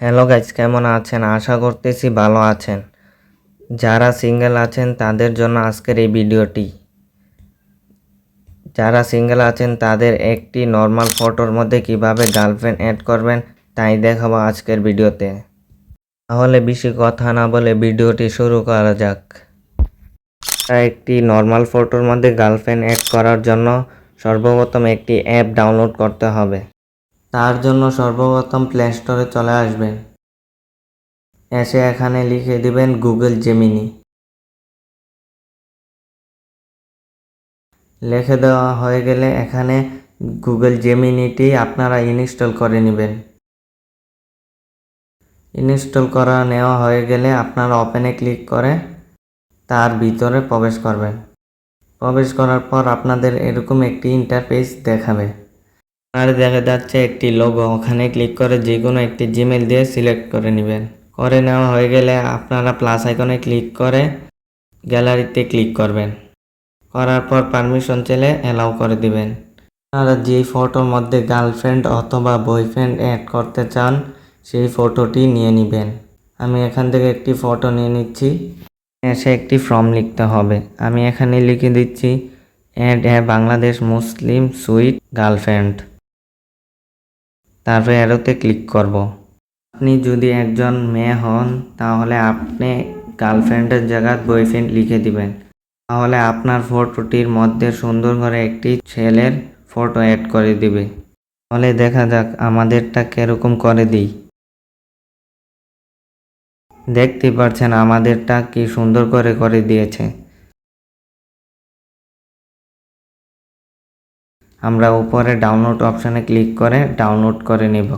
Hello guys কেমন আছেন? আশা করতেছি ভালো আছেন। যারা সিঙ্গেল আছেন, তাদের জন্য আজকের এই ভিডিওটি। যারা সিঙ্গেল আছেন, তাদের একটি নর্মাল ফটোর মধ্যে কীভাবে গার্লফ্রেন্ড অ্যাড করবেন, তাই দেখাবো আজকের ভিডিওতে। তাহলে বেশি কথা না বলে ভিডিওটি শুরু করা যাক। একটি নর্মাল ফটোর মধ্যে গার্লফ্রেন্ড অ্যাড করার জন্য সর্বপ্রথম একটি অ্যাপ ডাউনলোড করতে হবে। তার জন্য সর্বপ্রথম প্লে স্টোরে চলে আসবেন এসে এখানে লিখে দিবেন গুগল জেমিনি লিখে দেওয়া হয়ে গেলে এখানে গুগল জেমিনিটি আপনারা ইনস্টল করে নেবেন। ইনস্টল করা নেওয়া হয়ে গেলে আপনারা ওপেনে ক্লিক করে তার ভিতরে প্রবেশ করবেন। প্রবেশ করার পর আপনাদের এরকম একটি ইন্টারফেস দেখাবে। আর দেখা যাচ্ছে একটি লোগো ওখানে ক্লিক করে যে কোনো একটি জিমেল দিয়ে সিলেক্ট করে নেবেন। করে নেওয়া হয়ে গেলে আপনারা প্লাস আইকনে ক্লিক করে গ্যালারিতে ক্লিক করবেন। করার পর পারমিশন চাইলে অ্যালাউ করে দিবেন। আপনারা যেই ফটোর মধ্যে গার্লফ্রেন্ড অথবা বয়ফ্রেন্ড অ্যাড করতে চান, সেই ফটোটি নিয়ে নেবেন। আমি এখান থেকে একটি ফটো নিয়ে নিচ্ছি। এসে একটি ফর্ম লিখতে হবে। আমি এখানে লিখে দিচ্ছি অ্যাড হ্যাঁ বাংলাদেশ মুসলিম সুইট গার্লফ্রেন্ড তারপরে অ্যারোতে ক্লিক করব। আপনি যদি একজন মেয়ে হন, তাহলে আপনি গার্লফ্রেন্ডের জায়গায় বয়ফ্রেন্ড লিখে দিবেন। তাহলে আপনার ফটোটির মধ্যে সুন্দর করে একটি ছেলের ফটো অ্যাড করে দিবে। তাহলে দেখা যাক আমাদেরটা কীরকম করে দিই। দেখতে পাচ্ছেন আমাদেরটা কি সুন্দর করে করে দিয়েছে। আমরা উপরে ডাউনলোড অপশানে ক্লিক করে ডাউনলোড করে নেব।